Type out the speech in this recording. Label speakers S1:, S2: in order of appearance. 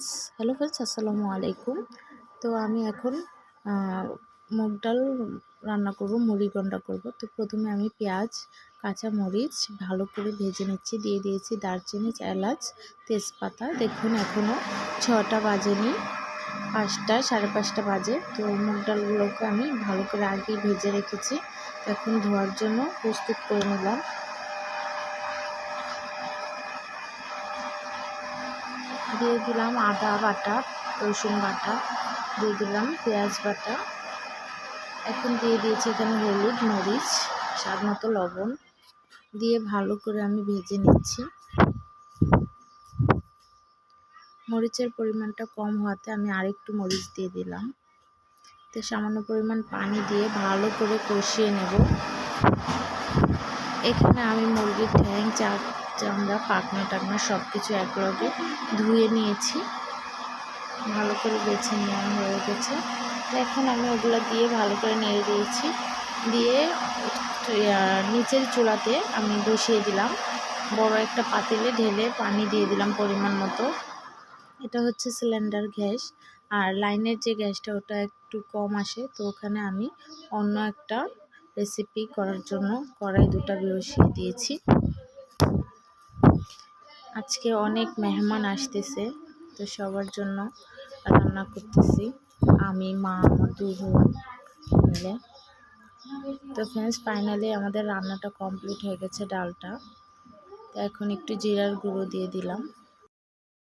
S1: Friends hello friends আসসালামু আলাইকুম। তো আমি এখন মুগ ডাল রান্না করব, মুড়ি গন্ডা করব। তো প্রথমে আমি পেঁয়াজ, কাঁচা মরিচ ভালো করে ভেজে নিচ্ছি, দিয়ে দিয়েছি দারচিনি, এলাচ, তেজপাতা। দেখুন এখনও ছটা বাজেনি, পাঁচটা, সাড়ে পাঁচটা বাজে। তো মুগ ডালগুলোকে আমি ভালো করে আগেই ভেজে রেখেছি। এখন ধোয়ার জন্য প্রস্তুত করে নিলাম। দিয়ে দিলাম আদা বাটা, রসুন বাটা, দিয়ে দিলাম পেঁয়াজ বাটা। এখন দিয়ে দিয়েছি এখানে হলুদ, মরিচ, স্বাদ মতো লবণ দিয়ে ভালো করে আমি ভেজে নিচ্ছি। মরিচের পরিমাণটা কম হওয়াতে আমি আরেকটু মরিচ দিয়ে দিলাম। তো সামান্য পরিমাণ পানি দিয়ে ভালো করে কষিয়ে নেব। এখানে আমি মুরগির ঠ্যাং চা চামড়া, পাখনা টাকনা সব কিছু একলগে ধুয়ে নিয়েছি। ভালো করে বেছে নেওয়া হয়ে গেছে। এখন আমি ওগুলো দিয়ে ভালো করে নেড়ে দিয়েছি। দিয়ে নিচের চুলাতে আমি বসিয়ে দিলাম। বড় একটা পাতিলে ঢেলে পানি দিয়ে দিলাম পরিমাণ মতো। এটা হচ্ছে সিলিন্ডার গ্যাস। আর লাইনের যে গ্যাসটা, ওটা একটু কম আসে। তো ওখানে আমি অন্য একটা রেসিপি করার জন্য কড়াই দুটা বসিয়ে দিয়েছি। আজকে অনেক মেহমান আসতেছে, তো সবার জন্য রান্না করতেছি। আমি, মা, দুই বোন মিলে। তো ফ্রেন্ডস ফাইনালি আমাদের রান্নাটা কমপ্লিট হয়ে গেছে ডালটা। তো এখন একটু জিরার গুঁড়ো দিয়ে দিলাম।